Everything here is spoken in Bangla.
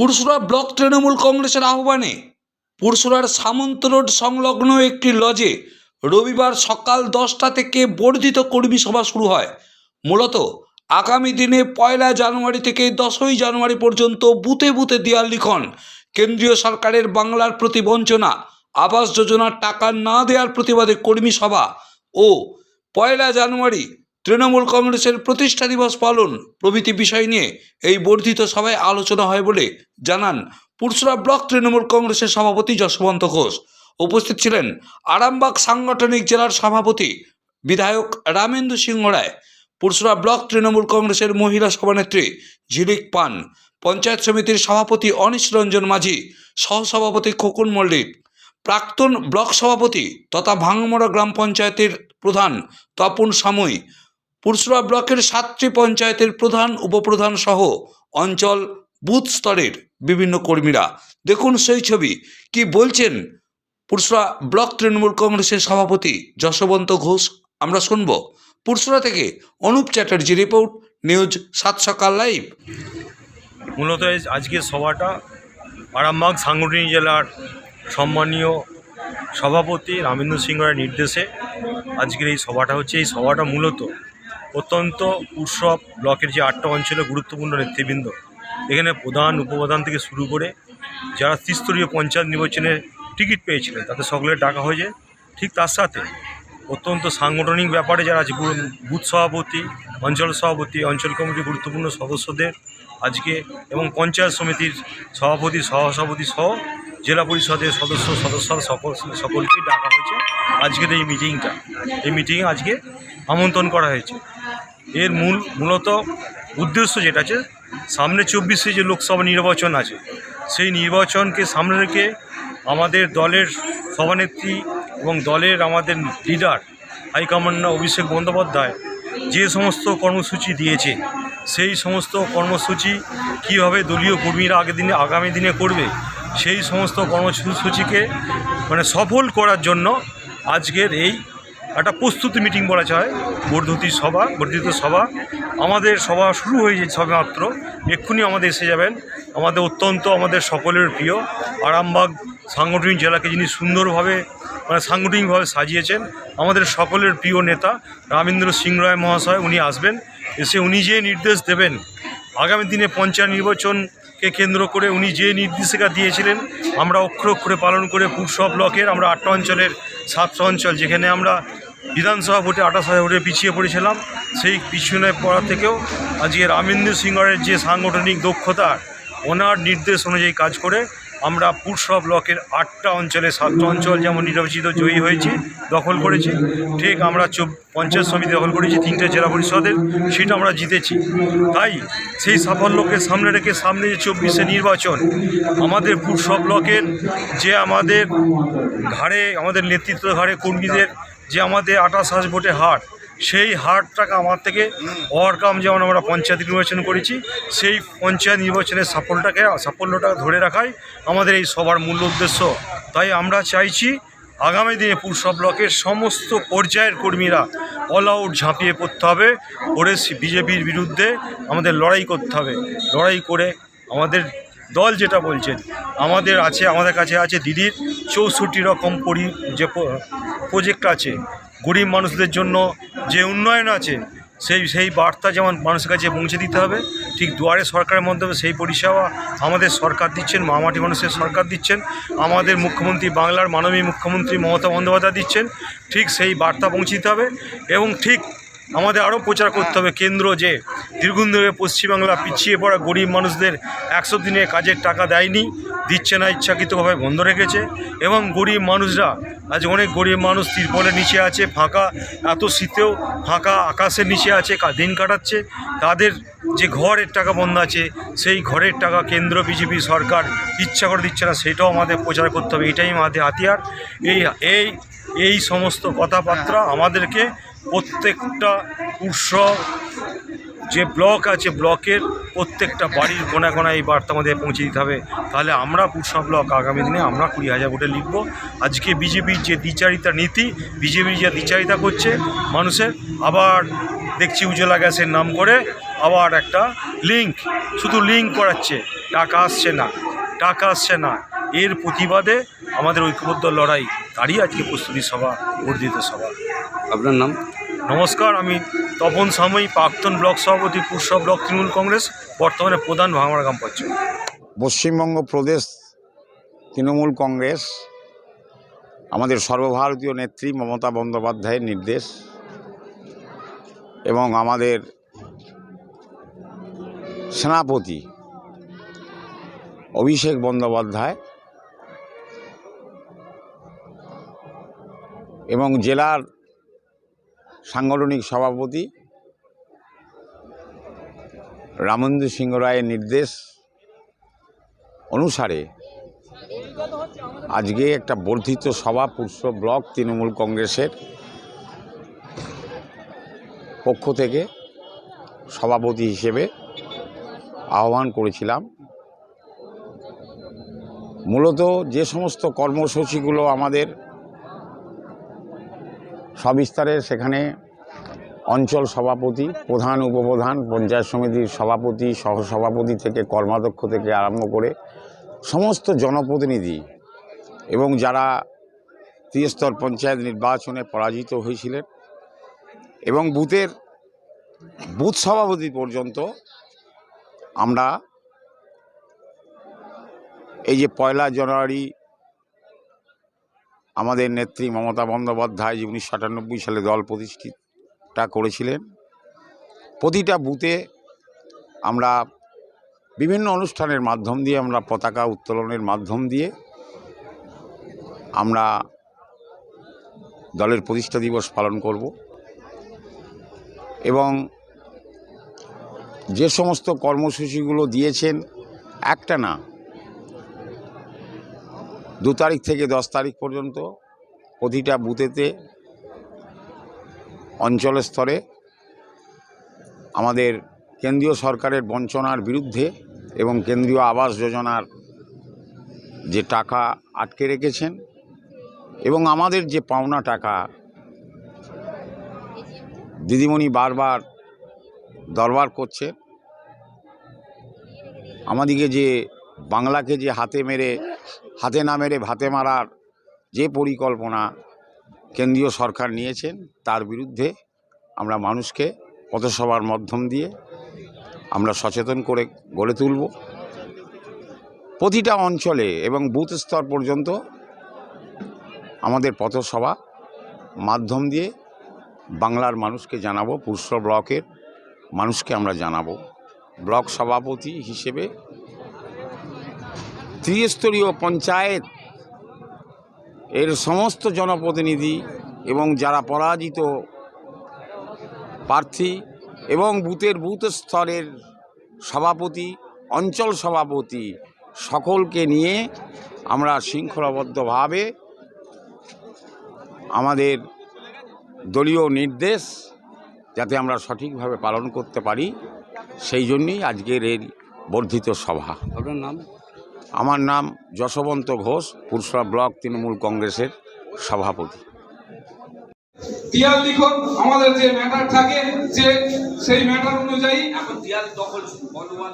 পুরসুরা ব্লক তৃণমূল কংগ্রেসের আহ্বানে। পুরসুরার সামন্ত রোড সংলগ্ন একটি লজে রবিবার সকাল দশটা থেকে বর্ধিত কর্মী সভা শুরু হয়। মূলত আগামী দিনে পয়লা জানুয়ারি থেকে দশই জানুয়ারি পর্যন্ত বুথে বুথে দেয়াল লিখন। কেন্দ্রীয় সরকারের বাংলার প্রতি বঞ্চনা আবাস যোজনার টাকা না দেওয়ার প্রতিবাদে কর্মী সভা ও পয়লা জানুয়ারি তৃণমূল কংগ্রেসের প্রতিষ্ঠা দিবস পালন প্রভৃতি বিষয় নিয়ে এই বর্ধিত সভায় আলোচনা হয় বলে জানান পুরসুরা ব্লক তৃণমূল কংগ্রেসের সভাপতি যশবন্ত ঘোষ। উপস্থিত ছিলেন আরামবাগ সাংগঠনিক জেলার সভাপতি বিধায়ক রামেন্দু সিংহ রায়, পুরসুরা ব্লক তৃণমূল কংগ্রেসের মহিলা সভানেত্রী ঝিলিক পান, পঞ্চায়েত সমিতির সভাপতি অনিশ রঞ্জন মাঝি, সহসভাপতি খোকন মল্লিক, প্রাক্তন ব্লক সভাপতি তথা ভাঙমরা গ্রাম পঞ্চায়েতের প্রধান তপন সাময়ী পুরসুরা ব্লকের সাতটি পঞ্চায়েতের প্রধান, উপপ্রধান সহ অঞ্চল বুথ স্তরের বিভিন্ন কর্মীরা। দেখুন সেই ছবি। কি বলছেন পুরসুরা ব্লক তৃণমূল কংগ্রেসের সভাপতি যশবন্ত ঘোষ? আমরা শুনব। পুরসুরা থেকে অনুপ চ্যাটার্জি রিপোর্ট, নিউজ সাত সকাল লাইভ। মূলত আজকের সভাটা আরামবাগ সাংগঠনিক জেলার সম্মানীয় সভাপতি রামেন্দ্র সিংহের নির্দেশে আজকের এই সভাটা হচ্ছে। এই সভাটা মূলত অত্যন্ত উৎসব ব্লকের যে আটটা অঞ্চলে গুরুত্বপূর্ণ নেতৃবৃন্দ। এখানে প্রধান উপপ্রধান থেকে শুরু করে যারা ত্রিস্তরীয় পঞ্চায়েত নির্বাচনে টিকিট পেয়েছিলেন, তাদের সকলের ডাকা হয়েছে। ঠিক তার সাথে অত্যন্ত সাংগঠনিক ব্যাপারে যারা আছে বুথ সভাপতি, অঞ্চল সভাপতি, অঞ্চল কমিটির গুরুত্বপূর্ণ সদস্যদের আজকে এবং পঞ্চায়েত সমিতির সভাপতি, সহসভাপতি সহ জেলা পরিষদের সদস্য, সদস্যরা সকল সকলকেই ডাকা হয়েছে। আজকের এই মিটিংটা এই মিটিংয়ে আজকে আমন্ত্রণ করা হয়েছে। এর মূল, মূলত উদ্দেশ্য যেটা আছে, সামনে চব্বিশে যে লোকসভা নির্বাচন আছে, সেই নির্বাচনকে সামনে রেখে আমাদের দলের সভানেত্রী এবং দলের আমাদের লিডার হাইকমান্ডার অভিষেক বন্দ্যোপাধ্যায় যে সমস্ত কর্মসূচি দিয়েছে, সেই সমস্ত কর্মসূচি কীভাবে দলীয় কর্মীরা আগে দিনে, আগামী দিনে করবে, সেই সমস্ত কর্মসূচিকে মানে সফল করার জন্য আজকের এই একটা প্রস্তুতি মিটিং বলা হয় বর্ধিত সভা বর্ধিত সভা। আমাদের সভা শুরু হয়েছে সবে মাত্র, এক্ষুনি আমাদের এসে যাবেন। আমাদের অত্যন্ত, আমাদের সকলের প্রিয় আরামবাগ সাংগঠনিক জেলাকে যিনি সুন্দরভাবে মানে সাংগঠনিকভাবে সাজিয়েছেন, আমাদের সকলের প্রিয় নেতা রামেন্দ্র সিং রায় মহাশয়, উনি আসবেন। এসে উনি যে নির্দেশ দেবেন, আগামী দিনে পঞ্চায়েত নির্বাচনকে কেন্দ্র করে উনি যে নির্দেশিকা দিয়েছিলেন, আমরা অক্ষর অক্ষরে পালন করে পুরসভা ব্লকের, আমরা আটটা অঞ্চলের সাতটা অঞ্চল, যেখানে আমরা বিধানসভা ভোটে আঠাশ হাজার ভোটে পিছিয়ে পড়েছিলাম, সেই পিছনে পড়া থেকেও আজকে রামেন্দ্র সিংহরের যে সাংগঠনিক দক্ষতা, ওনার নির্দেশ অনুযায়ী কাজ করে আমরা পুরসভা ব্লকের আটটা অঞ্চলে, সাতটা অঞ্চল যেমন নির্বাচিত জয়ী হয়েছি, দখল করেছি। ঠিক আমরা পঞ্চায়েত সমিতি দখল করেছি, তিনটে জেলা পরিষদের, সেটা আমরা জিতেছি। তাই সেই সাফল্যকে সামনে রেখে সামনে যে চব্বিশে নির্বাচন, আমাদের পুরসভা ব্লকের যে আমাদের ঘাড়ে, আমাদের নেতৃত্ব ঘাড়ে কর্মীদের যে আমাদের আঠাশ হাজার ভোটে হার, সেই হারটাকে আমার থেকে ওভারকাম যেমন আমরা পঞ্চায়েত নির্বাচন করেছি, সেই পঞ্চায়েত নির্বাচনের সাফল্যটাকে সাফল্যটা ধরে রাখাই আমাদের এই সবার মূল উদ্দেশ্য। তাই আমরা চাইছি আগামী দিনে পুরসভা ব্লকের সমস্ত পর্যায়ের কর্মীরা অল আউট ঝাঁপিয়ে পড়তে হবে করে বিজেপির বিরুদ্ধে আমাদের লড়াই করতে হবে। লড়াই করে আমাদের দল যেটা বলছেন, আমাদের আছে, আমাদের কাছে আছে দিদির চৌষট্টি রকম পরি যে প্রজেক্ট আছে, গরিব মানুষদের জন্য যে উন্নয়ন আছে, সেই সেই বার্তা যেমন মানুষের কাছে পৌঁছে দিতে হবে, ঠিক দুয়ারে সরকারের মাধ্যমে সেই পরিষেবা আমাদের সরকার দিচ্ছেন, মামাটি মানুষের সরকার দিচ্ছেন, আমাদের মুখ্যমন্ত্রী বাংলার মাননীয় মুখ্যমন্ত্রী মমতা বন্দ্যোপাধ্যায় দিচ্ছেন, ঠিক সেই বার্তা পৌঁছে দিতে হবে এবং ঠিক আমাদের আরও প্রচার করতে হবে। কেন্দ্র যে দীর্ঘদিন ধরে পশ্চিমবাংলা পিছিয়ে পড়া গরিব মানুষদের একশো দিনে কাজের টাকা দেয়নি, দিচ্ছে না ইচ্ছাকৃতভাবে, বন্ধ রেখেছে এবং গরিব মানুষরা, আজ অনেক গরিব মানুষ তিরপলের নিচে আছে, ফাঁকা, এত শীতেও ফাঁকা আকাশের নিচে আছে দিন কাটাচ্ছে। তাদের যে ঘরের টাকা বন্ধ আছে, সেই ঘরের টাকা কেন্দ্র, বিজেপি সরকার ইচ্ছা করে দিচ্ছে না, সেটাও আমাদের প্রচার করতে হবে। এটাই আমাদের হাতিয়ার। এই এই এই সমস্ত কথাবার্তা আমাদেরকে প্রত্যেকটা উৎসব যে ব্লক আছে, ব্লকের প্রত্যেকটা বাড়ির কোনা কোনায় এই বার্তা আমাদের পৌঁছে দিতে হবে। তাহলে আমরা পুরসভা ব্লক আগামী দিনে আমরা কুড়ি হাজার ভোটে লিখব। আজকে বিজেপির যে দ্বিচারিতা নীতি, বিজেপি যে দ্বিচারিতা করছে, মানুষের আবার দেখছি উজ্জ্বলা গ্যাসের নাম করে আবার একটা লিঙ্ক শুধু লিঙ্ক করাচ্ছে। টাকা আসছে না, টাকা আসছে না। এর প্রতিবাদে আমাদের ঐক্যবদ্ধ লড়াই। তারই আজকে প্রস্তুতি সভা, বর্ধিত সভা। আপনার নাম? নমস্কার আমি তপন সাময়ী প্রাক্তন ব্লক সভাপতি পুরসভা ব্লক তৃণমূল কংগ্রেস বর্তমানে প্রধান ভাঙড়া গ্রাম পঞ্চায়েত। পশ্চিমবঙ্গ প্রদেশ তৃণমূল কংগ্রেস আমাদের সর্বভারতীয় নেত্রী মমতা বন্দ্যোপাধ্যায়ের নির্দেশ এবং আমাদের সেনাপতি অভিষেক বন্দ্যোপাধ্যায় এবং জেলার সাংগঠনিক সভাপতি রামেন্দ্র সিংহ রায়ের নির্দেশ অনুসারে আজকে একটা বর্ধিত সভা পুরুষ ব্লক তৃণমূল কংগ্রেসের পক্ষ থেকে সভাপতি হিসেবে আহ্বান করেছিলাম। মূলত যে সমস্ত কর্মসূচিগুলো আমাদের সবিস্তারে সেখানে অঞ্চল সভাপতি, প্রধান, উপপ্রধান, পঞ্চায়েত সমিতির সভাপতি, সহসভাপতি থেকে, কর্মাধ্যক্ষ থেকে আরম্ভ করে সমস্ত জনপ্রতিনিধি এবং যারা ত্রিস্তর পঞ্চায়েত নির্বাচনে পরাজিত হয়েছিলেন এবং বুথের বুথ সভাপতি পর্যন্ত আমরা এই যে পয়লা জানুয়ারি আমাদের নেত্রী মমতা বন্দ্যোপাধ্যায় যে উনিশশো আটানব্বই সালে দল প্রতিষ্ঠিতটা করেছিলেন, প্রতিটা বুথে আমরা বিভিন্ন অনুষ্ঠানের মাধ্যম দিয়ে, আমরা পতাকা উত্তোলনের মাধ্যম দিয়ে আমরা দলের প্রতিষ্ঠা দিবস পালন করব। এবং যে সমস্ত কর্মসূচিগুলো দিয়েছেন, একটা না দু তারিখ থেকে দশ তারিখ পর্যন্ত প্রতিটা বুথেতে অঞ্চল স্তরে আমাদের কেন্দ্রীয় সরকারের বঞ্চনার বিরুদ্ধে এবং কেন্দ্রীয় আবাস যোজনার যে টাকা আটকে রেখেছেন এবং আমাদের যে পাওনা টাকা দিদিমণি বারবার দরবার করছে, আমাদিকে যে বাংলাকে যে হাতে মেরে হাতে না মেরে ভাতে মারার যে পরিকল্পনা কেন্দ্রীয় সরকার নিয়েছেন, তার বিরুদ্ধে আমরা মানুষকে পথসভার মাধ্যম দিয়ে আমরা সচেতন করে গড়ে তুলব। প্রতিটা অঞ্চলে এবং বুথ স্তর পর্যন্ত আমাদের পথসভা মাধ্যম দিয়ে বাংলার মানুষকে জানাব পুরুষ ব্লকের মানুষকে আমরা জানাব। ব্লক সভাপতি হিসেবে ত্রিস্তরীয় পঞ্চায়েত এর সমস্ত জনপ্রতিনিধি এবং যারা পরাজিত প্রার্থী এবং বুথের বুথ স্তরের সভাপতি, অঞ্চল সভাপতি সকলকে নিয়ে আমরা শৃঙ্খলাবদ্ধভাবে আমাদের দলীয় নির্দেশ যাতে আমরা সঠিকভাবে পালন করতে পারি, সেই জন্যই আজকের এই বর্ধিত সভা। আপনার নাম? আমার নাম যশবন্ত ঘোষ, পুরসভা ব্লক তৃণমূল কংগ্রেসের সভাপতি। লিখন, আমাদের যে ম্যাটার থাকে, যে সেই ম্যাটার অনুযায়ী এখন দখল বলবান